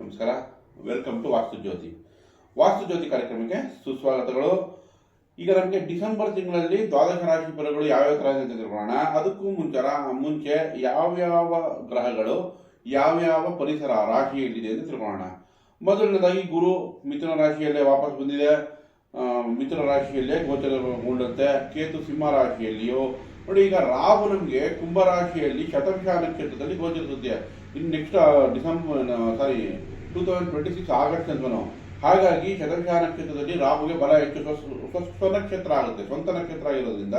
ನಮಸ್ಕಾರ. Welcome to ವಾಸ್ತು ಜ್ಯೋತಿ ವಾಸ್ತು ಜ್ಯೋತಿ ಕಾರ್ಯಕ್ರಮಕ್ಕೆ ಸುಸ್ವಾಗತಗಳು. ಈಗ ನಮಗೆ ಡಿಸೆಂಬರ್ ತಿಂಗಳಲ್ಲಿ ದ್ವಾದಶ ರಾಶಿ ಫಲಗಳು ಯಾವ್ಯಾವ ಥರ ಅಂತ ತಿಳ್ಕೊಳ್ಳೋಣ. ಅದಕ್ಕೂ ಮುಂಚರ ಮುಂಚೆ ಯಾವ್ಯಾವ ಗ್ರಹಗಳು, ಯಾವ್ಯಾವ ಪರಿಸರ ರಾಶಿಯಲ್ಲಿದೆ ಅಂತ ತಿಳ್ಕೊಳ್ಳೋಣ. ಮೊದಲನೇದಾಗಿ ಗುರು ಮಿಥುನ ರಾಶಿಯಲ್ಲೇ ವಾಪಸ್ ಬಂದಿದೆ. ಮಿಥುನ ರಾಶಿಯಲ್ಲೇ ಗೋಚರಗೊಂಡಂತೆ ಕೇತು ಸಿಂಹ ರಾಶಿಯಲ್ಲಿಯೂ. ನೋಡಿ, ಈಗ ರಾಹು ನಮಗೆ ಕುಂಭ ರಾಶಿಯಲ್ಲಿ ಶತಭಿಷ ನಕ್ಷತ್ರದಲ್ಲಿ ಗೋಚರಿಸುತ್ತೆ. ಇನ್ನು next December sorry two thousand twenty six August ನಾವು. ಹಾಗಾಗಿ ಶತಭಿಷ ನಕ್ಷತ್ರದಲ್ಲಿ ರಾಹುಗೆ ಬಲ ಹೆಚ್ಚು ಸ್ವ- ನಕ್ಷತ್ರ ಆಗುತ್ತೆ, ಸ್ವಂತ ನಕ್ಷತ್ರ ಆಗಿರೋದ್ರಿಂದ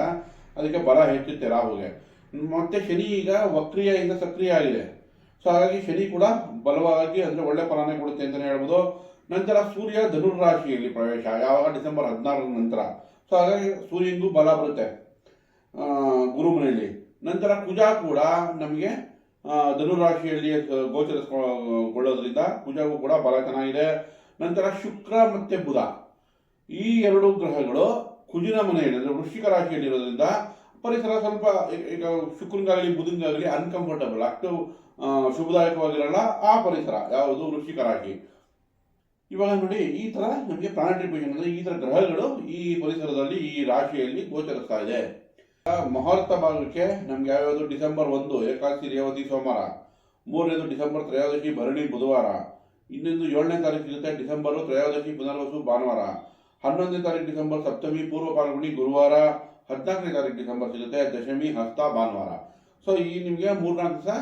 ಅದಕ್ಕೆ ಬಲ ಹೆಚ್ಚುತ್ತೆ ರಾಹುಗೆ. ಮತ್ತೆ ಶನಿ ಈಗ ವಕ್ರಿಯಿಂದ ಸಕ್ರಿಯ ಆಗಿದೆ. ಸೊ, ಹಾಗಾಗಿ ಶನಿ ಕೂಡ ಬಲವಾಗಿ ಅಂದ್ರೆ ಒಳ್ಳೆ ಫಲಾನೆ ಕೊಡುತ್ತೆ ಅಂತಲೇ ಹೇಳ್ಬೋದು. ನಂತರ ಸೂರ್ಯ ಧನುರ್ ರಾಶಿಯಲ್ಲಿ ಪ್ರವೇಶ, ಯಾವಾಗ? ಡಿಸೆಂಬರ್ ಹದಿನಾರರ ನಂತರ. ಸೊ, ಹಾಗಾಗಿ ಸೂರ್ಯನಿಗೂ ಬಲ ಬರುತ್ತೆ ಗುರುಮನೆಯಲ್ಲಿ. ನಂತರ ಕುಜ ಕೂಡ ನಮಗೆ ಧನುರ್ ರಾಶಿಯಲ್ಲಿ ಗೋಚರಿಸಿಕೊಳ್ಳೋದ್ರಿಂದ ಕುಜಗೂ ಕೂಡ ಬಲ ಚೆನ್ನಾಗಿದೆ. ನಂತರ ಶುಕ್ರ ಮತ್ತೆ ಬುಧ. ಈ ಎರಡು ಗ್ರಹಗಳು ಕುಜಿನ ಮನೆಯಲ್ಲಿ ಅಂದರೆ ವೃಶ್ಚಿಕ ರಾಶಿಯಲ್ಲಿರೋದ್ರಿಂದ ಪರಿಸರ ಸ್ವಲ್ಪ ಈಗ- ಶುಕ್ರನಿಗಾಗಲಿ, ಬುಧನಿಗಾಗಲಿ ಅನ್ಕಂಫರ್ಟಬಲ್ ಅಷ್ಟು ಶುಭದಾಯಕವಾಗಿರಲ್ಲ ಆ ಪರಿಸರ, ಯಾವುದು ವೃಶ್ಚಿಕ ರಾಶಿ. ಇವಾಗ ನೋಡಿ, ಈ ತರ ನಮಗೆ ಪ್ಲಾನೆಟರಿ ಅಂದರೆ ಈ ತರ ಗ್ರಹಗಳು ಈ ಪರಿಸರದಲ್ಲಿ, ಈ ರಾಶಿಯಲ್ಲಿ ಗೋಚರಿಸ್ತಾ ಇದೆ. ಮುಹೂರ್ತ ಭಾಗಕ್ಕೆ ನಮ್ಗೆ ಯಾವ್ಯಾವುದು ಡಿಸೆಂಬರ್ ಒಂದು, ಏಕಾದಶಿ, ರೇವತಿ, ಸೋಮವಾರ. ಮೂರನೇದು ಡಿಸೆಂಬರ್, ತ್ರಯೋದಶಿ, ಭರಣಿ, ಬುಧವಾರ. ಇನ್ನೊಂದು ಏಳನೇ ತಾರೀಕು ಸಿಗುತ್ತೆ ಡಿಸೆಂಬರ್, ತ್ರಯೋದಶಿ, ಪುನರ್ವಸು, ಭಾನುವಾರ. ಹನ್ನೊಂದನೇ ತಾರೀಕು ಡಿಸೆಂಬರ್, ಸಪ್ತಮಿ, ಪೂರ್ವ ಪಾಲ್ಗುಣಿ, ಗುರುವಾರ. ಹದಿನಾಲ್ಕನೇ ತಾರೀಕು ಡಿಸೆಂಬರ್ ಸಿಗುತ್ತೆ, ದಶಮಿ, ಹಸ್ತ, ಭಾನುವಾರ. ಸೊ ಈ ನಿಮಗೆ ಮೂರ್ನಾಲ್ಕು ದಿವಸ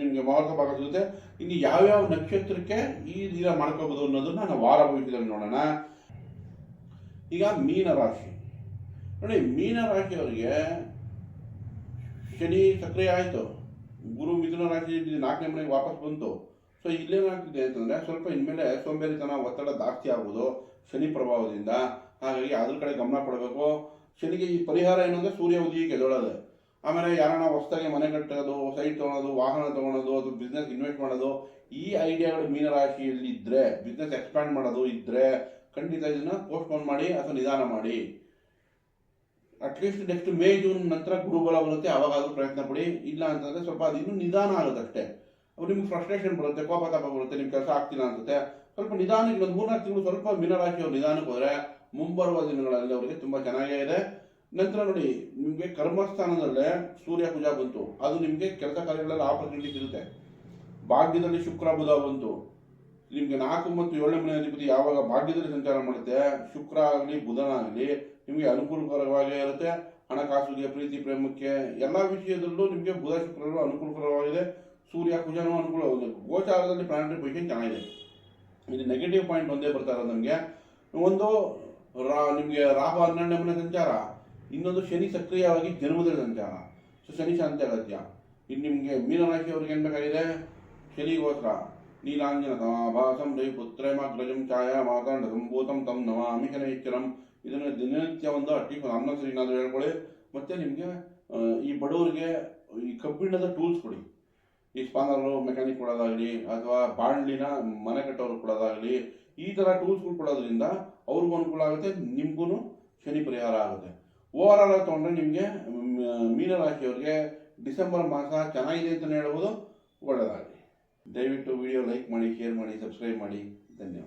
ನಿಮಗೆ ಮುಹೂರ್ತ ಭಾಗ ಸಿಗುತ್ತೆ. ಇನ್ನು ಯಾವ್ಯಾವ ನಕ್ಷತ್ರಕ್ಕೆ ಈ ದಿನ ಮಾಡ್ಕೋಬಹುದು ಅನ್ನೋದನ್ನ ನಾವು ವಾರ ಭವಿಷ್ಯದಲ್ಲಿ ನೋಡೋಣ. ಈಗ ಮೀನ ರಾಶಿ ನೋಡಿ, ಮೀನ ರಾಶಿಯವರಿಗೆ ಶನಿ ಸಕ್ರಿಯ ಆಯಿತು. ಗುರು ಮಿಥುನ ರಾಶಿ ನಾಲ್ಕನೇ ಮನೆಗೆ ವಾಪಸ್ ಬಂತು. ಸೊ ಇಲ್ಲೇನಾಗ್ತಿದೆ ಅಂತಂದರೆ ಸ್ವಲ್ಪ ಇನ್ಮೇಲೆ ಸೋಂಬೇರಿತನ, ಒತ್ತಡ ಜಾಸ್ತಿ ಆಗುವುದು ಶನಿ ಪ್ರಭಾವದಿಂದ. ಹಾಗಾಗಿ ಅದ್ರ ಕಡೆ ಗಮನ ಕೊಡಬೇಕು. ಶನಿಗೆ ಈ ಪರಿಹಾರ ಏನು ಅಂದರೆ ಸೂರ್ಯ ಉದಯಕ್ಕೆ ಗೆದೊಳೋದು ಆಮೇಲೆ ಯಾರನ್ನ ಹೊಸದಾಗಿ ಮನೆ ಕಟ್ಟೋದು ಸೈಟ್ ತೊಗೊಳೋದು, ವಾಹನ ತೊಗೊಳೋದು ಅದು ಬಿಸ್ನೆಸ್ ಇನ್ವೆಸ್ಟ್ ಮಾಡೋದು, ಈ ಐಡಿಯಾಗಳು ಮೀನರಾಶಿಯಲ್ಲಿ ಇದ್ದರೆ ಬಿಸ್ನೆಸ್ ಎಕ್ಸ್ಪ್ಯಾಂಡ್ ಮಾಡೋದು ಇದ್ದರೆ ಖಂಡಿತ ಇದನ್ನು ಪೋಸ್ಟ್ಪೋನ್ ಮಾಡಿ ಅಥವಾ ನಿಧಾನ ಮಾಡಿ. ಅಟ್ಲೀಸ್ಟ್ ನೆಕ್ಸ್ಟ್ ಮೇ ಜೂನ್ ನಂತರ ಗುರುಬಲ ಬರುತ್ತೆ, ಅವಾಗಾದ್ರೂ ಪ್ರಯತ್ನ ಪಡಿ. ಇಲ್ಲ ಅಂತಂದ್ರೆ ಸ್ವಲ್ಪ ಅದು ಇನ್ನೂ ನಿಧಾನ ಆಗುತ್ತೆ ಅವ್ರು ನಿಮ್ಗೆ ಫ್ರಸ್ಟ್ರೇಷನ್ ಬರುತ್ತೆ ಕೋಪತಾಪ ಬರುತ್ತೆ ನಿಮ್ಮ ಕೆಲಸ ಆಗ್ತಿಲ್ಲ ಅನ್ಸುತ್ತೆ. ಸ್ವಲ್ಪ ನಿಧಾನಕ್ಕೆ ಒಂದು ಮೂರ್ನಾಲ್ಕು ತಿಂಗಳು ಸ್ವಲ್ಪ ಮೀನರಾಶಿಯವರು ನಿಧಾನಕ್ಕೆ ಹೋದರೆ ಮುಂಬರುವ ದಿನಗಳಲ್ಲಿ ಅವರಿಗೆ ತುಂಬಾ ಚೆನ್ನಾಗೇ ಇದೆ. ನಂತರ ನೋಡಿ, ನಿಮಗೆ ಕರ್ಮಸ್ಥಾನದಲ್ಲೇ ಸೂರ್ಯ ಪೂಜಾ ಬಂತು. ಅದು ನಿಮಗೆ ಕೆಲಸ ಕಾರ್ಯಗಳಲ್ಲಿ ಆಪರ್ಚುನಿಟಿ ಸಿಗುತ್ತೆ ಭಾಗ್ಯದಲ್ಲಿ ಶುಕ್ರ ಬುಧ ಬಂತು. ನಿಮಗೆ ನಾಲ್ಕು ಮತ್ತು ಏಳನೇ ಮನೆ ಅಧಿಪತಿ ಯಾವಾಗ ಭಾಗ್ಯದಲ್ಲಿ ಸಂಚಾರ ಮಾಡುತ್ತೆ? ಶುಕ್ರ ಆಗಲಿ, ಬುಧನ ಆಗಲಿ, ನಿಮಗೆ ಅನುಕೂಲಕರವಾಗೇ ಇರುತ್ತೆ. ಹಣಕಾಸುಗೆ ಪ್ರೀತಿ, ಪ್ರೇಮಕ್ಕೆ ಎಲ್ಲ ವಿಷಯದಲ್ಲೂ ನಿಮಗೆ ಬುಧ, ಶುಕ್ರರು ಅನುಕೂಲಕರವಾಗಿದೆ. ಸೂರ್ಯ, ಕುಜನೂ ಅನುಕೂಲ ಗೋಚಾರದಲ್ಲಿ ಪ್ಲಾನೆಟರಿ ಪೊಸಿಷನ್ ಚೆನ್ನಾಗಿದೆ. ಇಲ್ಲಿ ನೆಗೆಟಿವ್ ಪಾಯಿಂಟ್ ಒಂದೇ ಬರ್ತಾ ಇರೋದು ನಮಗೆ. ಒಂದು, ರಾ, ನಿಮಗೆ ರಾಹು ಹನ್ನೆರಡನೇ ಮನೆ ಸಂಚಾರ. ಇನ್ನೊಂದು ಶನಿ ಸಕ್ರಿಯವಾಗಿ ಜನ್ಮದಲ್ಲಿ ಸಂಚಾರ. ಸೊ, ಶನಿ ಶಾಂತ್ಯಗತ್ಯ ಇನ್ನು ನಿಮಗೆ ಮೀನರಾಶಿಯವ್ರಿಗೆ ಏನು ಬೇಕಾಗಿದೆ? ಶನಿಗೋಸ್ಕರ ನೀಲಾಂಜನ ರೇ ಛಾಯಾ ಮಾತಾಂಡ ಸಂಭೂತಂ ತಂ ನಮಾಮಿ ಶನೈಶ್ಚರಂ ಇದನ್ನು ದಿನನಿತ್ಯ ಒಂದು ಅಟ್ಟಿ ಅನ್ನಸರಿ ಏನಾದರೂ ಹೇಳ್ಕೊಳ್ಳಿ. ಮತ್ತೆ ನಿಮಗೆ ಈ ಬಡವರಿಗೆ ಈ ಕಬ್ಬಿಣದ ಟೂಲ್ಸ್ ಕೊಡಿ. ಈ ಸ್ಪಾನರು ಮೆಕ್ಯಾನಿಕ್ ಕೊಡೋದಾಗಲಿ ಅಥವಾ ಬಾಂಡ್ಲಿನ ಮನೆ ಕಟ್ಟೋರು ಕೊಡೋದಾಗಲಿ ಈ ಥರ ಟೂಲ್ಸ್ಗಳು ಕೊಡೋದ್ರಿಂದ ಅವ್ರಿಗೂ ಅನುಕೂಲ ಆಗುತ್ತೆ ನಿಮಗೂ ಶನಿ ಪರಿಹಾರ ಆಗುತ್ತೆ. ಓವರ್ ಆಲ್ ತೊಗೊಂಡ್ರೆ ನಿಮಗೆ ಮೀನರಾಶಿಯವ್ರಿಗೆ ಡಿಸೆಂಬರ್ ಮಾಸ ಚೆನ್ನಾಗಿದೆ ಅಂತಲೇ ಹೇಳ್ಬೋದು ಒಳ್ಳೆಯದಾಗಲಿ ದಯವಿಟ್ಟು ವಿಡಿಯೋ ಲೈಕ್ ಮಾಡಿ ಶೇರ್ ಮಾಡಿ ಸಬ್ಸ್ಕ್ರೈಬ್ ಮಾಡಿ. ಧನ್ಯವಾದ.